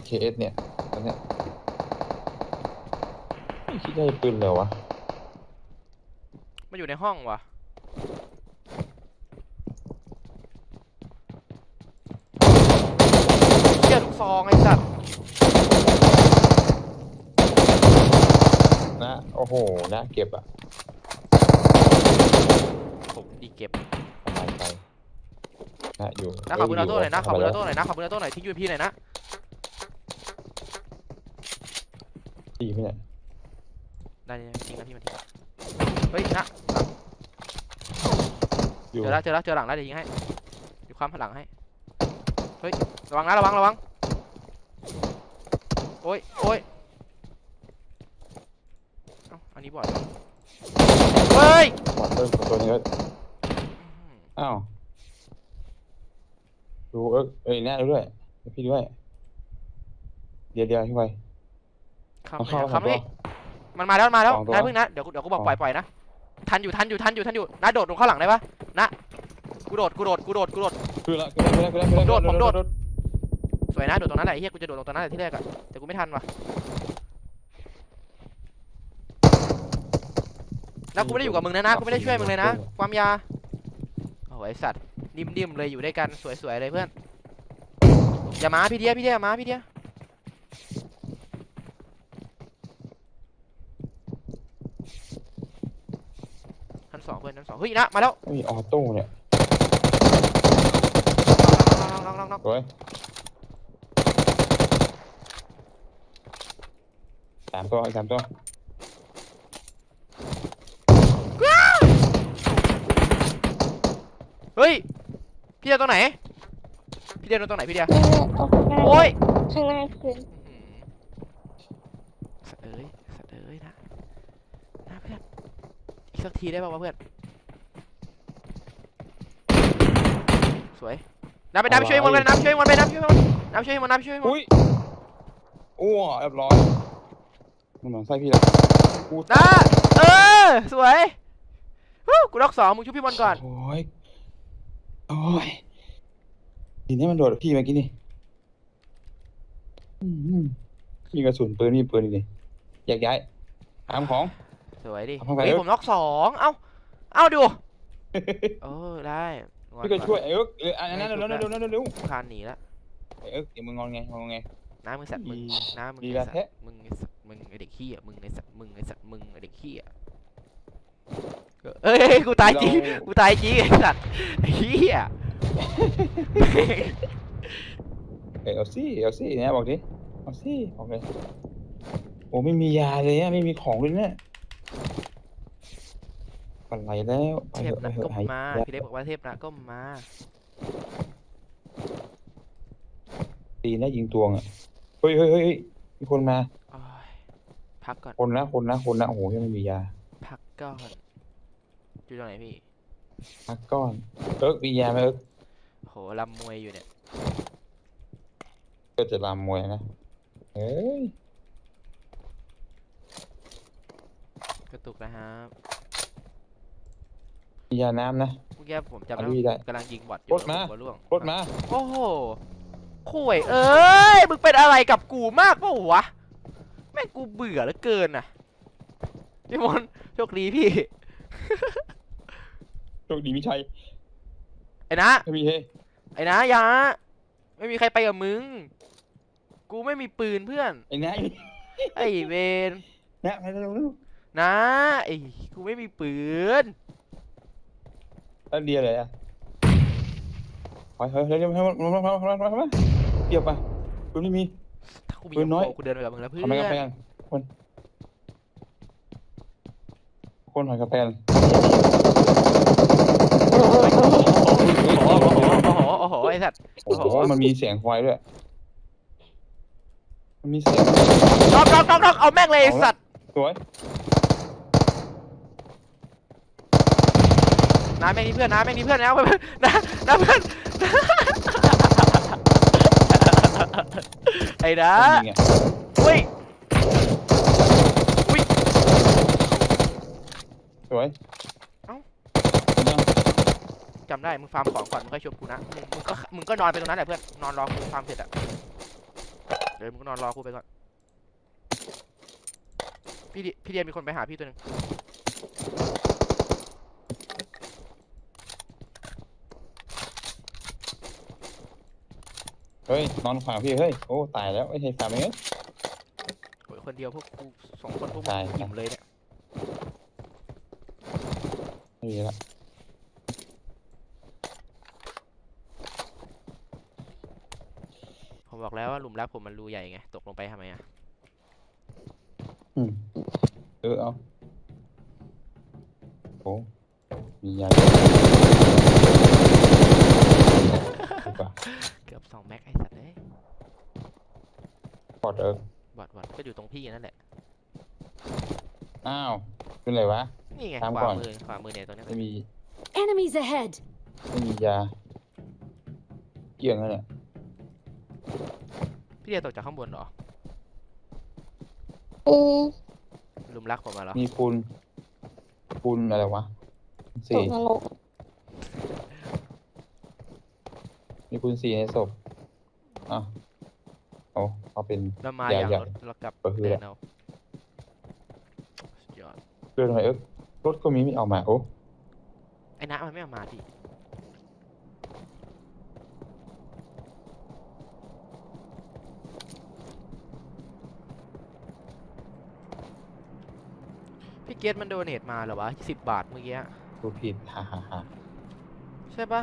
SKS เนี่ยตอนเนี้ยไม่คิดได้ปืนเลยวะมันอยู่ในห้องวะเชี่ยลูกซองไอ้สัตว์นะ โอ้โหนะเก็บอะผมดีเก็บสบายใจนะอยู่นะขอบคุณอาโต้หน่อยนะขอบคุณอาโต้โต้หน่อยนะขอบคุณอาโต้หน่อยทิ้งยูพีหน่อยนะ ดีไหมเนี่ยได้ได้จริงนะพี่มันทิ้งเฮ้ยนะอยู่เจอแล้วเจอแล้วเจอหลังแล้วเดี๋ยวยิงให้อยู่ความหลังให้เฮ้ยระวังนะระวังระวังโอ้ยโอ้ยเอ้าอันนี้บอดเฮ้ยหมดเริ่มตัวนี้ก็อ้าวดูเอ้ยเอ้ยแน่ดูด้วยให้พี่ด้วย เดี๋ยวเดี๋ยวพี่ไป คำเอาเข้าเลยครัคำบนี้มันมาแล้วมันมาแล้วสองตัวนายเพิ่งนะเดี๋ยวกูเดี๋ยวกูบอกสองปล่อยปล่อยนะทันอยู่ทันอยู่ทันอยู่ทันอยู่นะโดดลงข้างหลังได้ปะนะกูโดดกูโดดกูโดดกูโดด คือละคือละคือละคือละคือละผมโดดผมโดดโดด สวยนะโดดตรงนั้นแหละไอ้เฮียกูจะโดดลงตรงนั้นแหละที่แรกอะแต่กูไม่ทันว่ะแล้วกูไม่ได้อยู่กับมึงนะนะกูไม่ได้ช่วยมึงเลยนะ ความยาโอ้โหไอสัตว์นิ่มๆเลยอยู่ด้วยกันสวยๆเลยเพื่อนอย่ามาพี่เดียพี่เดียอย่ามาพี่เดีย สองเพื่อนชั้นสองเฮ้ยนะมาแล้วไม่มีออโต้เนี่ยน้องน้องน้องสวยสามตัวอีกสามตัวเฮ้ยพี่เดียตรงไหนพี่เดียโดนตรงไหนพี่เดียนั่นแหละออกข้างหน้าโอ้ยข้างหน้าคือ สัตว์เอ้ยสัตว์เอ้ยนะนะเพื่อนอีก สักทีได้ป่าวะเพื่อน สวยนับไปนับช่วยมันไปนับช่วยมันไปนับช่วยมันนับช่วยมันนับช่วยมันอุ้ยอ้วเรียบร้อยมันเหมือนไส้พี่แล้วกูนะเออ สวยฮู้กูล็อกสองมึงช่วยพี่บอลก่อน โอ้ย โอ้ยทีนี้มันโดดพี่เมื่อกี้นี่อืมมีกระสุนปืนมีปืนอีกนี่แยกย้ายหามของ สวยดิเอาเข้าไปเฮ้ยเอ้ย ผมล็อกสองเอ้าเอ้าดูเออได้งอนพี่ก็ก่อนช่วยไอ้เอิ๊กเอออันนั้นเร็วเร็วเร็วเร็วเร็วเร็วคานหนีแล้วไอ้เอิ๊กเดี๋ยวมึงงอนไงงอนไง น้ามึงสัตว์มึงอีน้ามึงดีไอ้ละสัตแท้ ว์มึงไอ้สัตว์มึงไอเด็กขี้อะมึงไอสัตว์มึงไอสัตว์มึงไอเด็กขี้อะเอ้ยกูตายจริงเรากูตายจริงไอสัตว์ไอ้เหี้ย เอ้ยเอาสิเอาสิเนี่ยบอกดิเอาสิบอกเลยโอ้ไม่มียาเลยอะไม่มีของเลยเนี่ย ปันไหลแล้วไปเทเถพอะไปนะเถก็อะหายมาแล้วพี่เล็กบอกว่าเทพนะก็มาตีนะยิงตวงอะเฮ้ยเฮ้ยเฮ้ยเฮ้ยมีคนมาโอ้ยพักก่อน คนนะคนนะคนนะโอ้โหยังไม่มียาพักก่อนอยู่ตรงไหนพี่ พักก้อนเอิ๊กมียาไหมเอิ๊กโหลำมวยอยู่เนี่ยก็จะรำมวยนะเอ้ยกระตุกนะครับ มียาน้ำนะ เมื่อกี้ผมจำเอาได้พี่ได้กำลังยิงบอทอรยู่ถมา หัวร่วงรถมา โอ้โหข่วยเอ้ยมึงเป็นอะไรกับกูมากปะวะแม่งกูเบื่อเหลือเกินน่ะพี่มนต์โชคดีพี่ โชคดีมิชัยไอ้นะไม่มีเฮไอ้นะอยาไม่มีใครไปกับมึง กูไม่มีปืนเพื่อน ไอ้นะไอ้เวนนะไปเร็วเร็วนะไอ้กูไม่มีปืน แล้วเดียเลยอะเฮ้ยเฮ้ยเฮ้ยเร็วเร็วเร็วเร็วเร็วเร็วเร็วเร็วเร็วเทียบป่ะปืนไม่มี ถ้ากูมีปืนน้อย กูเดินไปกับมึงแล้วเพื่อนทำไมกาแฟกันคนคนหอยกาแฟนโอ้โหโอ้โหไอ้สัตว์โอ้โหโอ้โหมันมีเสียงไฟด้วย มันมีเสียง น็อกน็อกน็อกน็อกเอาแม่งเลยไอ้สัตว์สวย น้าแม่งนี่เพื่อนน้าแม่งนี่เพื่อนนะเพื่อนนะนะเพื่อนไอ้นะคนยิงอะอุ้ยสวยเอ้าเป็นยังจำได้ มึงฟาร์มของก่อน มึงค่อยชวนกูนะมึงมึงก็ มึงก็นอนไปตรงนั้นแหละเพื่อน นอนรอกูฟาร์มเสร็จอะเดี๋ยวมึงก็นอนรอกูไปก่อน พี่ดิพี่เดียนมีคนไปหาพี่ตัวหนึ่ง ฮ้ยนอนขวางพี่เฮ้ยโอ้ตายแล้วไอ้ไอ้สามเองโอ้ยคนเดียวพวกกูสองคนพวกมึตาย งอิ่มเลยเนี่ยไม่ดีละผมบอกแล้วว่าหลุมรักผมมันรูใหญ่ไงตกลงไปทำไมอะอืมเออเอาโอ้มียาดีกว่าเกือบสองแม็กไอ้สัตว์เอ้ยปลอดเออบอดบอดก็อยู่ตรงพี่นั่นแหละ อ้าวเป็นไรวะ นี่ไงตามขวาก่อน มือขวามือเนี่ยตรงเนี้ยไม่มี Enemies ahead! ไม่มียาเกี่ยงแล้วเนี่ยพี่เดียตกจากข้างบนเหรออืมหลุมรักผมมาเหรอมีปูนปูนอะไรวะตสี่กนรก มีปูนสี่ในศพอะโอ้เอาเป็นเรามาอย่าอย่างอย่ารถเรากลับก็คือเดิแหละนเอาสุดยอดเรื่องอะไรเอ๊ะรถก็มีไม่เอามาโอ้ไอ้น้ามันไม่เอามาดิพี่เกตมันโดเนทมาเหรอวะสิบบาทเมื่อกี้ดูผิดฮ่าฮ่าฮ่าใช่ปะ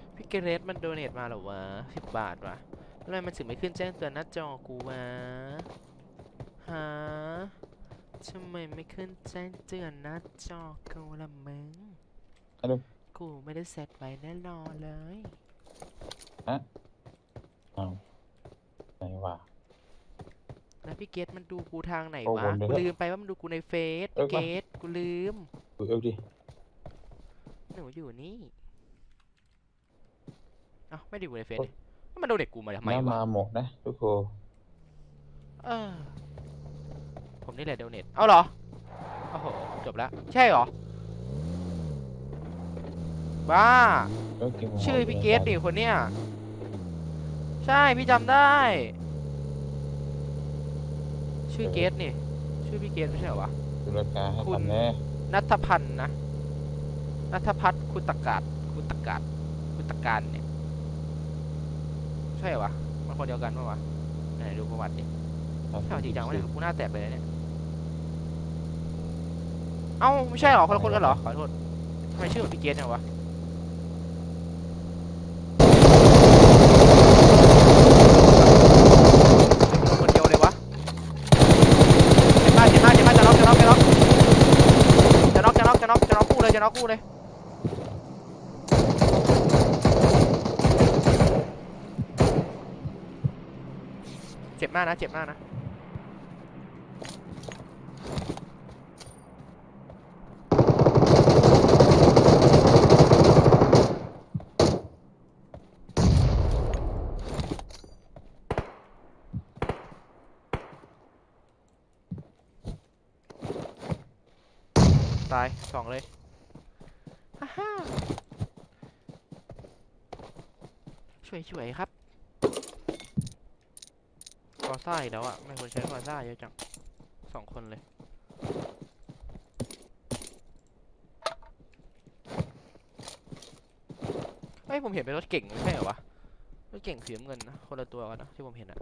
พี่ เกเรสมันโดเนทมาเหรอวะสิบบาทวะทำไมมันถึงไม่ขึ้นแจ้งเตือนหน้าจอกูวะฮะทำไมไม่ขึ้นแจ้งเตือนหน้าจอกูละมึงฮัลโหลกูไม่ได้เซตไว้แน่นอนเลยเอาไหนวะแล้วพี่เกตมันดูกูทางไหนโอ้วะวนไปกูเถอะลืมไปว่ามันดูกูในเฟซเอิ๊พี่กเกวะตกูลืมดูเอวดิหนูอยู่นี่เอ้าไม่ได้อยู่ในเฟซนี่แล้วมันโดเด็กกูมาทำไมน้ำวะมาหมกนะทุกคนเออผมนี่แหละโดเน็ตเอาเหรอ โอ้โห จบแล้ว ใช่เหรอ บ้าเลิกกินหมูชื่อพี่หเกมูตดิคนเนี้ย ใช่พี่จำได้ ชื่อเกตนี่ ชื่อพี่เกตไม่ใช่เหรอวะดูรายการให้คุณทำแน่นัทพันธ์นะนัทพัฒน์คุตกาศคุตกาศคุตการเนี่ย ใช่เหรอวะมันคนเดียวกันปะวะไหนดูประวัติดิใช่จริงจังวะเนี่ยกูหน้าแตกเลยนะเนี่ยเอ้าไม่ใช่เหรอคนละคนกันเหรอขอโทษทำไมชื่อเหมือนพี่เกตเนี่ยวะคนเดียวเลยวะเจ็บมากเจ็บมากเจ็บมากจะน็อกจะน็อกจะน็อกจะน็อกจะน็อกจะน็อกจะน็อกคู่เลย มากนะ เจ็บมากนะ ตายสองเลยฮ่าฮ่าช่วยช่วยๆครับ กอซ่าอีกแล้วอะไม่ควรใช้กอซ่าเยอะจังสองคนเลย เฮ้ยผมเห็นเป็นรถเก่งไม่ใช่เหรอวะ รถเก่งสีน้ำเงินนะคนละตัวกันนะที่ผมเห็นอะ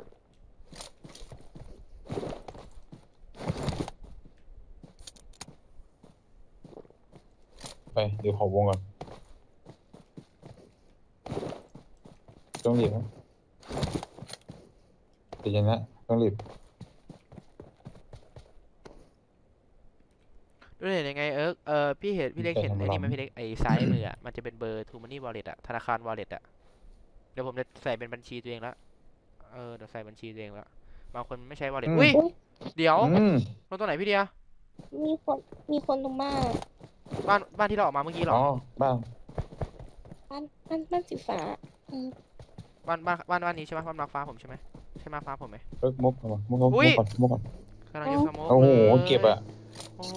ไปเดี๋ยวขอวงก่อนต้องรีบนะ เดี๋ยวนะต้องรีบดูเห็นยังไงเอิร์กเออพี่เห็นพี่เล็กเห็นไอ้นี่ไหมพี่เล็กไอ้ซ้ายมืออะ มันจะเป็นเบอร์ทูมันนี่วอลเล็ตอะ ธนาคารวอลเล็ตอะ เดี๋ยวผมจะใส่เป็นบัญชีตัวเองละ เออ เดี๋ยวใส่บัญชีตัวเองละบางคนไม่ใช้วอลเล็ตอืมอุ้ย เดี๋ยวอืมลงตรงไหนพี่เดีย มีคนมีคนตรงบ้านบ้านบ้านที่เราออกมาเมื่อกี้เหรอ อ๋อบ้างบ้านบ้านบ้านสีฟ้าอืมบ้านบ้านบ้านบ้านนี้ใช่ไหมบ้านมาร์คฟ้าผมใช่ไหม ใช่มาร์คฟ้าผมไหมเลิกมุกก่อนมุกก่อนอุ๊มุยกก่อนมุกก่อน กำลังจะสโมกโอ้โห ลยเก็บอะ โอ้โห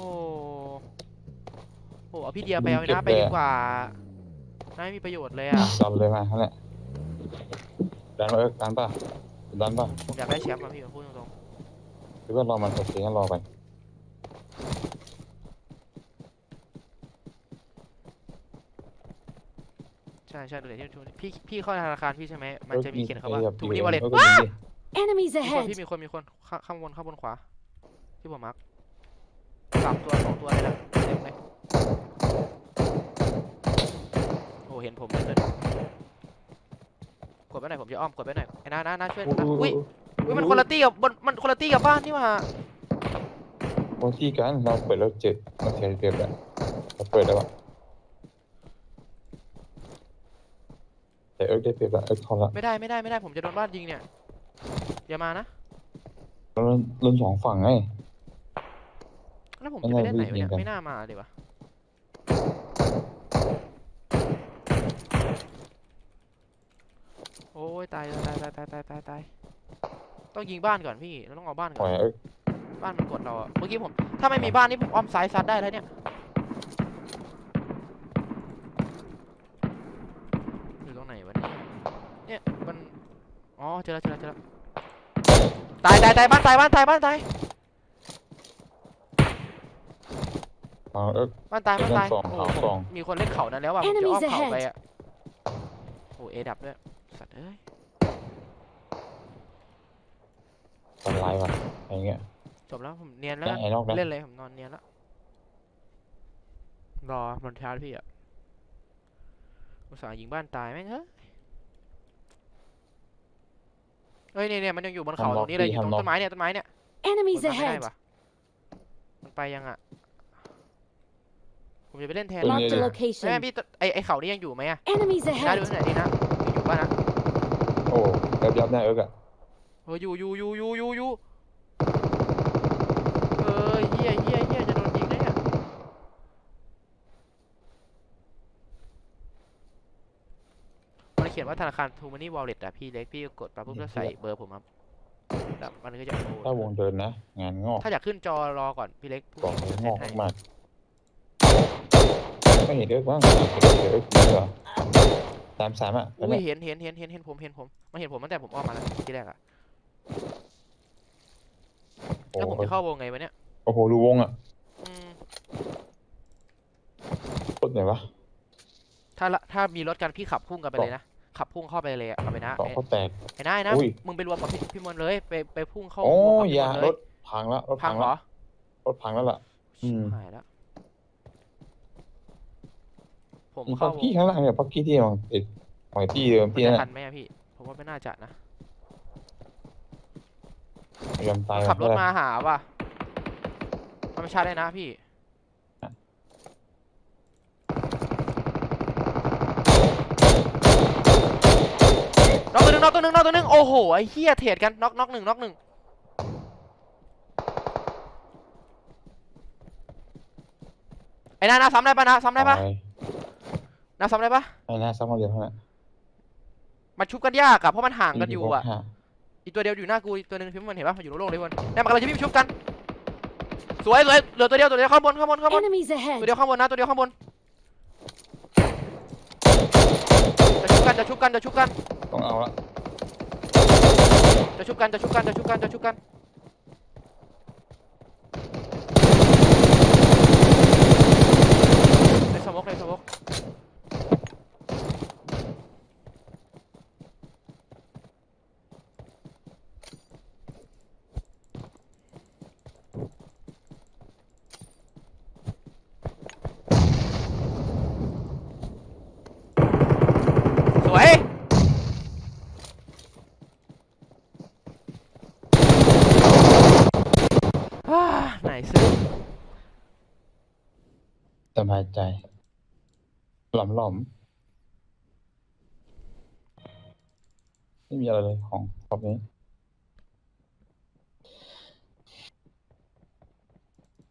โอ้โหเอาพี่เดียไปมึงเอาไอ้เก็บน้าไปเลย ดีอะกว่านายมีประโยชน์เลยอะดันเลยมานั่นแหละดันมาเออดันป่ะดันป่ะผมอยากได้แชมป์มาพี่ผมพูดตรงหรือว่ารอมันโอเคงั้นรอไปๆใช่ใช่เดี๋ยวที่ทูพี่พี่เข้าธนาคารพี่ใช่ไหมมันจะมีเขียนคำว่าออทูนี่วอลเล็ตออก็ยิงดิ Enemies มีคน ahead! พี่มีคนมีคนข้างข้างบนข้างบนขวาที่ผมมาร์คสามตัวสองตัวเลยนะเต็มเลยโอ้เห็นผมเลยเลยกดไปหน่อยผมจะอ้อมกดไปหน่อยไอ้น้าน้าน้าช่วยนะอุ้ยอุ้ยมันคนละตี้กับบนมันคนละตี้กับบ้านนี่หว่าบางที่กันเราเปิดแล้วเจ็บเราเสียเปรียบแล้วเราเปิดแล้วอะแต่เอิร์กได้เปรียบละเอิร์กคอละไม่ได้ไม่ได้ไม่ได้ผมจะโดนบ้านยิงเนี่ย อย่ามานะแล้วลุ้นสองฝั่งไง แล้วผมไม่จะไปน่าเล่นไหนวะวิ่เนี่ยงกันไม่น่ามาเลยวะโอ้ยตายตายตายตายตายตายตายต้องยิงบ้านก่อนพี่เราต้องเอาบ้านปก่ล่ออยนเอิร์กบ้านมันกดเราอะเมื่อกี้ผม ถ้าไม่มีบ้านนี่ผมอ้อมซ้ายซัดได้แล้วเนี่ย อยู่ตรงไหนวะเนี่ย เนี่ยมัน อ๋อเจอแล้วเจอแล้วเจอแล้ว ตายตายตายบ้านตายบ้านตายบ้านตายเอาเอิร์กบ้านตายบ้านตายเจอกันสองโอ้เขาโหสอง มีคนเล่นเขานั้นแล้วว่ะผมจะอ้อม Enemies เขา ahead ไปอะโอ้เอดับด้วยสัตว์เอ้ยทำลายว่ะอย่างเงี้ยจบแล้วผมเนียนแล้วได้กันไอ้นอกนะเล่นเลยผมนอนเนียนแล้วรอมันชาร์จพี่อะอุตส่าห์ยิงบ้านตายแม่งเฮ้ย เฮ้ยเนี่ยเนี่ยมันยังอยู่บนเขาตรงนี้เลยอยู่ตรงต้นไม้เนี่ยต้นไม้เนี่ย Enemies กดมาไม่ได้ ahead! ปะมันไปยังอะผมจะไปเล่นแทน Marked a แม่ location. พี่ตไอไอเขานี่ยังอยู่ไหมอะ Enemies ได้ดู ahead! ที่ไหนดีนะยังอยู่ป่ะนะโอ้ยับยับได้เอิร์กอะเอออยู่อยู่อยู่อยู่อยู่อยู่เออเฮียเฮียเฮียจะโดนยิงได้เนี่ยมันเขียนว่าธนาคารทูมันนี่วอลเล็ตอะพี่เล็กพี่กดไปปุ๊บแล้วใส่เบอร์ผมครับแล้วมันก็จะโอนถ้าวงเดินนะ งานงอกถ้าอยากขึ้นจอรอก่อนพี่เล็กพรุ่งกล่องนี้ผมจะงเซ็อนกให้มากๆไม่เห็นเอิร์กบ้างเห็นเอิร์กเอิร์กยิงเหรอสามสามอะแล้วอุ้ยเนี่ยเห็นเห็นเห็นเห็นเห็นผมเห็นผมมันเห็นผมตั้งแต่ผมออกมาแล้วทีแรกอะโอ้แล้วผมโหจะเข้าวงไงวะเนี่ยโอ้โหดูวงอะอืมรถไหนวะถ้าละถ้ามีรถกันพี่ขับพุ่งกันไปเลยนะ ขับพุ่งเข้าไปเลยอะเอาไปนะเกาะไอ้เขาแตก ไอ้นายนะอุ้ย มึงไปรวมกับพี่พี่มนต์เลยไปไปพุ่งเข้าโอ้วงกับพี่ยามนต์รเลยถพังแล้วรถพัพังงเหรแล้วอรถพังแล้วล่ะ อืมหายแล้วผมมีเข้าพักกี้ข้างล่างเนี่ยพักกี้ที่มันติดหอยที่เดิมมันที่จะนั่นทัน่ะนไหมอะพี่ผมว่าไม่น่าจะนะยอมตายมันขับรถว่ะมาหาว่ะมันไม่ชาร์จได้นะพี่น็ อกตัวหนึ่งน็อกตัวหนึ่งน็อกตัวหนึ่งโอ้โหไอ้เหี้ยเทรดกันน็อกน็อกหนึ่งน็อกหนึ่งไอ้นานาซ้ำได้ปะนะซ้ำได้ปะตายนาซ้ำได้ปะไอ้หน้าซ้ำมาเดียวเท่านั้นมันชุบกันยากอะเพราะมันห่างกันอยู่อะสี่สิบหกห้าอีกตัวเดียวอยู่หน้ากูอีกตัวหนึ่งพิมพ์มันเห็นปะมันอยู่โล่งๆเลยมันเนี่ยมันกำลังจะวิ่งไปชุบกันสวยสวยเหลือตัวเดียวตัวเดียวข้างบนข้างบนข้างบน Enemies ตัว ahead! เดียวข้างบนนะตัวเดียวข้างบนจะชุบกันจะชุบกันจะชุบกันต้องเอาละ จะชุบกันจะชุบกันจะชุบกันจะชุบกันในสมกในสมกสวย อ่าไหนซื้อ ส บายใจ หล่อมหล่อมไม่มีอะไรเลยของรอบนี้